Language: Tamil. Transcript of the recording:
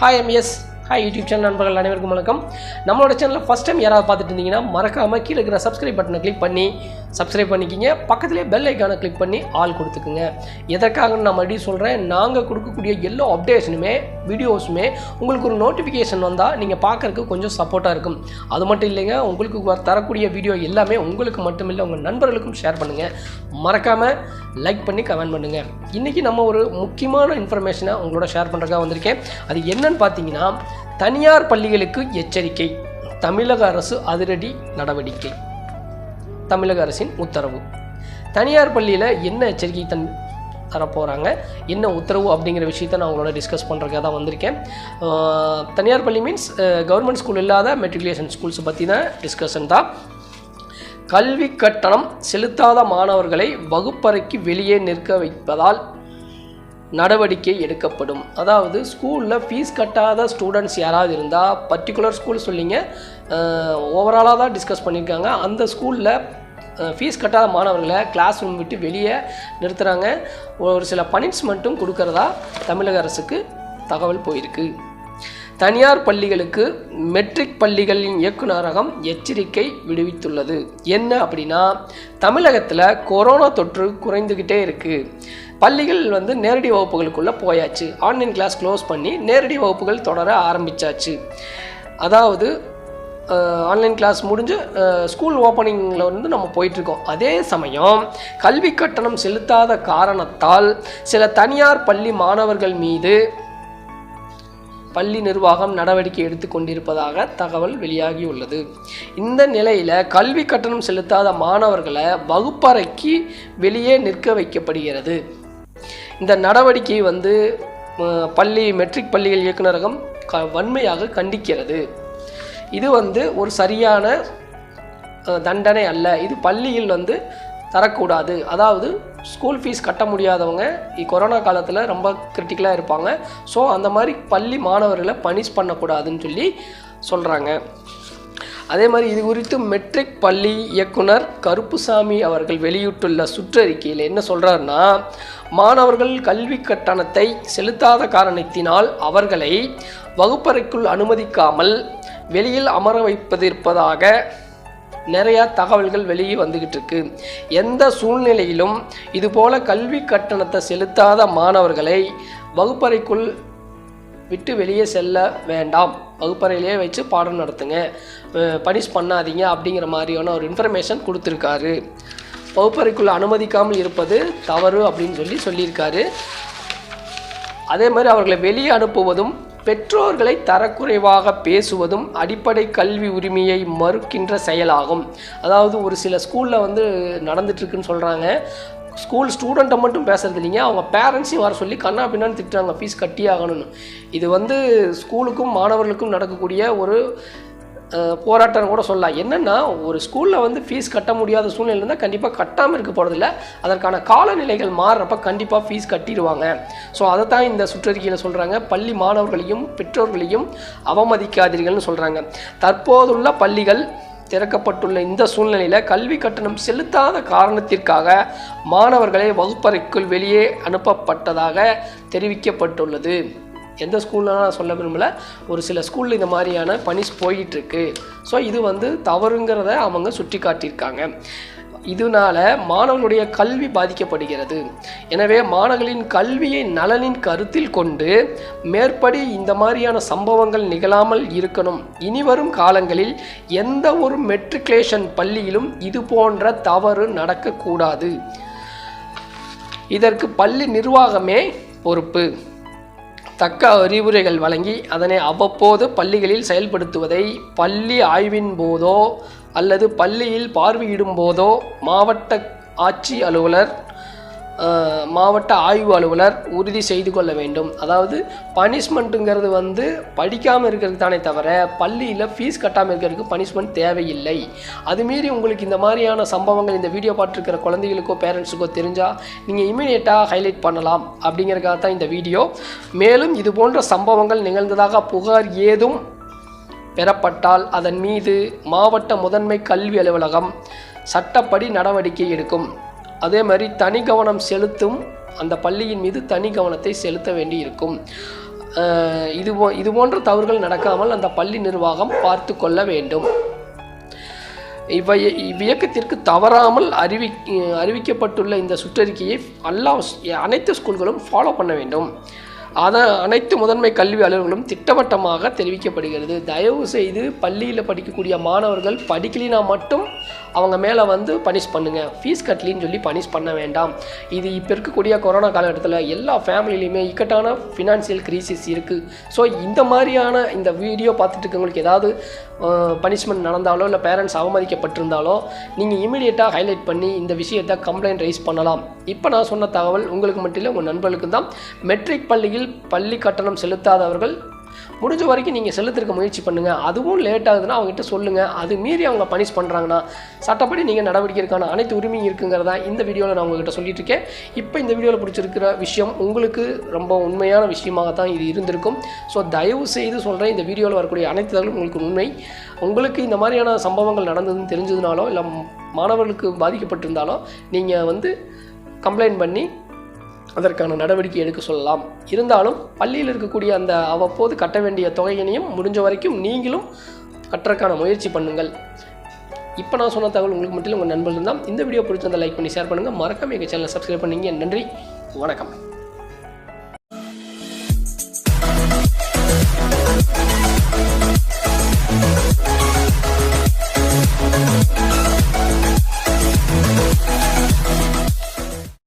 Hi MS hi YouTube channel நண்பர்கள் அனைவருக்கும் வணக்கம். நம்மளோட சேனலில் ஃபஸ்ட் டைம் யாராவது பார்த்துட்டு இருந்தீங்கன்னா மறக்காமல் கீழே இருக்கிற சப்ஸ்கிரைப் பட்டனை கிளிக் பண்ணி சப்ஸ்கிரைப் பண்ணிக்கிங்க. பக்கத்துலேயே பெல் ஐக்கானை கிளிக் பண்ணி ஆல் கொடுத்துக்குங்க. எதற்காக நான் மறுபடியும் சொல்கிறேன் நாங்கள் கொடுக்கக்கூடிய எல்லா அப்டேஷனுமே வீடியோஸுமே உங்களுக்கு ஒரு நோட்டிஃபிகேஷன் வந்தால் நீங்கள் பார்க்குறக்கு கொஞ்சம் சப்போர்ட்டாக இருக்கும். அது மட்டும் இல்லைங்க உங்களுக்கு தரக்கூடிய வீடியோ எல்லாமே உங்களுக்கு மட்டும் இல்லை உங்கள் நண்பர்களுக்கும் ஷேர் பண்ணுங்கள் மறக்காமல் லைக் பண்ணி கமெண்ட் பண்ணுங்கள் இன்றைக்கி நம்ம ஒரு முக்கியமான இன்ஃபர்மேஷனை உங்களோட ஷேர் பண்ணுறதுக்காக வந்திருக்கேன். அது என்னன்னு பார்த்தீங்கன்னா தனியார் பள்ளிகளுக்கு எச்சரிக்கை தமிழக அரசு அதிரடி நடவடிக்கை. தமிழக அரசின் உத்தரவு. தனியார் பள்ளியில் என்ன எச்சரிக்கை தன் தரப்போகிறாங்க என்ன உத்தரவு அப்படிங்கிற விஷயத்தை நான் உங்களோட டிஸ்கஸ் பண்ணுறதுக்காக தான் வந்திருக்கேன். தனியார் பள்ளி மீன்ஸ் கவர்மெண்ட் ஸ்கூல் இல்லாத மெட்ரிகுலேஷன் ஸ்கூல்ஸ் பற்றி தான் டிஸ்கஷன் தான் கல்வி கட்டணம் செலுத்தாத மாணவர்களை வகுப்பறைக்கு வெளியே நிற்க வைப்பதால் நடவடிக்கை எடுக்கப்படும். அதாவது ஸ்கூலில் ஃபீஸ் கட்டாத ஸ்டூடெண்ட்ஸ் யாராவது இருந்தால் பர்டிகுலர் ஸ்கூல் சொல்லிங்க ஓவராலாக தான் டிஸ்கஸ் பண்ணியிருக்காங்க அந்த ஸ்கூலில் ஃபீஸ் கட்டாத மாணவர்களை கிளாஸ் ரூம் விட்டு வெளியே நிறுத்துகிறாங்க ஒரு சில பனிஷ்மெண்ட்டும் கொடுக்கறதா தமிழக அரசுக்கு தகவல் போயிருக்கு. தனியார் பள்ளிகளுக்கு மெட்ரிக் பள்ளிகளின் இயக்குநரகம் எச்சரிக்கை விடுவித்துள்ளது. என்ன அப்படின்னா தமிழகத்தில் கொரோனா தொற்று குறைந்துக்கிட்டே இருக்குது பள்ளிகள் வந்து நேரடி வகுப்புகளுக்குள்ளே போயாச்சு. ஆன்லைன் கிளாஸ் க்ளோஸ் பண்ணி நேரடி வகுப்புகள் தொடர ஆரம்பிச்சாச்சு. அதாவது ஆன்லைன் கிளாஸ் முடிஞ்சு ஸ்கூல் ஓப்பனிங்கில் வந்து நம்ம போயிட்டுருக்கோம். அதே சமயம் கல்வி கட்டணம் செலுத்தாத காரணத்தால் சில தனியார் பள்ளி மாணவர்கள் மீது பள்ளி நிர்வாகம் நடவடிக்கை எடுத்து கொண்டிருப்பதாக தகவல் வெளியாகியுள்ளது. இந்த நிலையில் கல்வி கட்டணம் செலுத்தாத மாணவர்களை வகுப்பறைக்கு வெளியே நிற்க வைக்கப்படுகிறது. இந்த நடவடிக்கை வந்து பள்ளி மெட்ரிக் பள்ளிகள் இயக்குநரகம் க வன்மையாக கண்டிக்கிறது. இது வந்து ஒரு சரியான தண்டனை அல்ல. இது பள்ளியில் வந்து தரக்கூடாது. அதாவது ஸ்கூல் ஃபீஸ் கட்ட முடியாதவங்க கொரோனா காலத்தில் ரொம்ப கிரிட்டிக்கலாக இருப்பாங்க. ஸோ அந்த மாதிரி பள்ளி மாணவர்களை பனிஷ் பண்ணக்கூடாதுன்னு சொல்லி சொல்கிறாங்க அதே மாதிரி இது குறித்து மெட்ரிக் பள்ளி இயக்குனர் கருப்புசாமி அவர்கள் வெளியிட்டுள்ள சுற்றறிக்கையில் என்ன சொல்கிறாருன்னா மாணவர்கள் கல்வி கட்டணத்தை செலுத்தாத காரணத்தினால் அவர்களை வகுப்பறைக்குள் அனுமதிக்காமல் வெளியில் அமர வைப்பதிருப்பதாக நிறையா தகவல்கள் வெளியே வந்துக்கிட்டு இருக்கு எந்த சூழ்நிலையிலும் இதுபோல கல்வி கட்டணத்தை செலுத்தாத மாணவர்களை வகுப்பறைக்குள் விட்டு வெளியே செல்ல வேண்டாம். வகுப்பறையிலேயே வச்சு பாடம் நடத்துங்க. பனிஷ் பண்ணாதீங்க அப்படிங்கிற மாதிரியான ஒரு இன்ஃபர்மேஷன் கொடுத்துருக்காரு. வகுப்பறைக்குள்ளே அனுமதிக்காமல் இருப்பது தவறு அப்படின்னு சொல்லி சொல்லியிருக்காரு. அதே மாதிரி அவர்களை வெளியே அனுப்புவதும் பெற்றோர்களை தரக்குறைவாக பேசுவதும் அடிப்படை கல்வி உரிமையை மறுக்கின்ற செயலாகும். அதாவது ஒரு சில ஸ்கூலில் வந்து நடந்துட்டுருக்குன்னு சொல்கிறாங்க ஸ்கூல் ஸ்டூடெண்ட்டை மட்டும் பேசுறது இல்லைங்க. அவங்க பேரண்ட்ஸையும் வர சொல்லி கண்ணா பின்னான்னு திட்டுறாங்க. ஃபீஸ் கட்டி ஆகணும்னு இது வந்து ஸ்கூலுக்கும் மாணவர்களுக்கும் நடக்கக்கூடிய ஒரு போராட்டம் கூட சொல்லலாம். என்னென்னா ஒரு ஸ்கூலில் வந்து ஃபீஸ் கட்ட முடியாத சூழ்நிலை இருந்தால் கண்டிப்பாக கட்டாமல் இருக்க போகிறதில்ல அதற்கான காலநிலைகள் மாறுறப்ப கண்டிப்பாக ஃபீஸ் கட்டிடுவாங்க. ஸோ அதை தான் இந்த சுற்றறிக்கையில் சொல்கிறாங்க பள்ளி மாணவர்களையும் பெற்றோர்களையும் அவமதிக்காதீர்கள்னு சொல்கிறாங்க தற்போதுள்ள பள்ளிகள் திறக்கப்பட்டுள்ள இந்த சூழ்நிலையில் கல்வி கட்டணம் செலுத்தாத காரணத்திற்காக மாணவர்களை வகுப்பறைக்குள் வெளியே அனுப்பப்பட்டதாக தெரிவிக்கப்பட்டுள்ளது. எந்த ஸ்கூல்லாம் நான் சொல்ல விரும்பல. ஒரு சில ஸ்கூலில் இந்த மாதிரியான பனிஷ் போயிட்டுருக்கு. ஸோ இது வந்து தவறுங்கிறத அவங்க சுட்டி காட்டியிருக்காங்க இதனால மாணவர்களுடைய கல்வி பாதிக்கப்படுகிறது. எனவே மாணவர்களின் கல்வியை நலனின் கருத்தில் கொண்டு மேற்படி இந்த மாதிரியான சம்பவங்கள் நிகழாமல் இருக்கணும். இனிவரும் காலங்களில் எந்த ஒரு மெட்ரிகுலேஷன் பள்ளியிலும் இது போன்ற தவறு நடக்கக்கூடாது. இதற்கு பள்ளி நிர்வாகமே பொறுப்பு. தக்க அறிவுரைகள் வழங்கி அதனை அவ்வப்போது பள்ளிகளில் செயல்படுத்துவதை பள்ளி ஆய்வின் போதோ அல்லது பள்ளியில் பார்வையிடும் போதோ மாவட்ட ஆட்சி அலுவலர் மாவட்ட ஆய்வு அலுவலர் உறுதி செய்து கொள்ள வேண்டும். அதாவது பனிஷ்மெண்ட்டுங்கிறது வந்து படிக்காமல் இருக்கிறது தானே தவிர பள்ளியில் ஃபீஸ் கட்டாமல் இருக்கிறதுக்கு பனிஷ்மெண்ட் தேவையில்லை. அது மீறி உங்களுக்கு இந்த மாதிரியான சம்பவங்கள் இந்த வீடியோ பார்த்துருக்கிற குழந்தைகளுக்கோ பேரண்ட்ஸுக்கோ தெரிஞ்சால் நீங்கள் இமீடியட்டாக ஹைலைட் பண்ணலாம் அப்படிங்கிறதுக்காக தான் இந்த வீடியோ மேலும் இது போன்ற சம்பவங்கள் நிகழ்ந்ததாக புகார் ஏதும் பெறப்பட்டால் அதன் மீது மாவட்ட முதன்மை கல்வி அலுவலகம் சட்டப்படி நடவடிக்கை எடுக்கும். அதே மாதிரி தனி கவனம் செலுத்தும் அந்த பள்ளியின் மீது தனி கவனத்தை செலுத்த வேண்டி இருக்கும் இது போ இது போன்ற தவறுகள் நடக்காமல் அந்த பள்ளி நிர்வாகம் பார்த்து கொள்ள வேண்டும். இவை இவ்வியக்கத்திற்கு தவறாமல் அறிவி அறிவிக்கப்பட்டுள்ள இந்த சுற்றறிக்கையை எல்லா அனைத்து ஸ்கூல்களும் ஃபாலோ பண்ண வேண்டும். அதை அனைத்து முதன்மை கல்வி அலுவலர்களும் திட்டவட்டமாக தெரிவிக்கப்படுகிறது. தயவு செய்து பள்ளியில் படிக்கக்கூடிய மாணவர்கள் படிக்கலினா மட்டும் அவங்க மேலே வந்து பனிஷ் பண்ணுங்கள் ஃபீஸ் கட்டலின்னு சொல்லி பனிஷ் பண்ண வேண்டாம். இது இப்போ இருக்கக்கூடிய கொரோனா காலகட்டத்தில் எல்லா ஃபேமிலிலையுமே இக்கட்டான ஃபினான்சியல் கிரீசிஸ் இருக்குது ஸோ இந்த மாதிரியான இந்த வீடியோ பார்த்துட்டு இருக்கவங்களுக்கு ஏதாவது பனிஷ்மெண்ட் நடந்தாலோ இல்லை பேரண்ட்ஸ் அவமதிக்கப்பட்டிருந்தாலோ நீங்கள் இமீடியட்டாக ஹைலைட் பண்ணி இந்த விஷயத்தை கம்ப்ளைண்ட் ரைஸ் பண்ணலாம். இப்போ நான் சொன்ன தகவல் உங்களுக்கு மட்டும் இல்லை உங்கள் நண்பர்களுக்கு தான். மெட்ரிக் பள்ளியில் பள்ளி கட்டணம் செலுத்தாதவர்கள் முடிஞ்ச வரைக்கும் நீங்கள் செலுத்திருக்க முயற்சி பண்ணுங்கள் அதுவும் லேட் ஆகுதுன்னா அவங்ககிட்ட சொல்லுங்கள் அது மீறி அவங்க பனிஷ் பண்ணுறாங்கன்னா சட்டப்படி நீங்கள் நடவடிக்கைக்கான அனைத்து உரிமையும் இருக்குங்கிறதா இந்த வீடியோவில் நான் உங்ககிட்ட சொல்லிட்டு இருக்கேன். இப்போ இந்த வீடியோவில் பிடிச்சிருக்கிற விஷயம் உங்களுக்கு ரொம்ப உண்மையான விஷயமாக தான் இது இருந்திருக்கும். ஸோ தயவு செய்து சொல்கிறேன் இந்த வீடியோவில் வரக்கூடிய அனைத்து தகவலும் உங்களுக்கு உண்மை. உங்களுக்கு இந்த மாதிரியான சம்பவங்கள் நடந்ததுன்னு தெரிஞ்சதுனாலோ இல்லை மாணவர்களுக்கு பாதிக்கப்பட்டிருந்தாலோ நீங்கள் வந்து கம்ப்ளைண்ட் பண்ணி அதற்கான நடவடிக்கை எடுக்க சொல்லலாம். இருந்தாலும் பள்ளியில் இருக்கக்கூடிய அந்த அவ்வப்போது கட்ட வேண்டிய தொகையினையும் முடிஞ்ச வரைக்கும் நீங்களும் கட்டுறதுக்கான முயற்சி பண்ணுங்கள். இப்போ நான் சொன்ன தகவல் உங்களுக்கு மட்டும் உங்கள் நண்பர்கள் இருந்தால் இந்த வீடியோ பிடிச்சிருந்தால் லைக் பண்ணி ஷேர் பண்ணுங்கள் மறக்காம எங்கள் சேனலை சப்ஸ்கிரைப் பண்ணீங்க. நன்றி. வணக்கம்.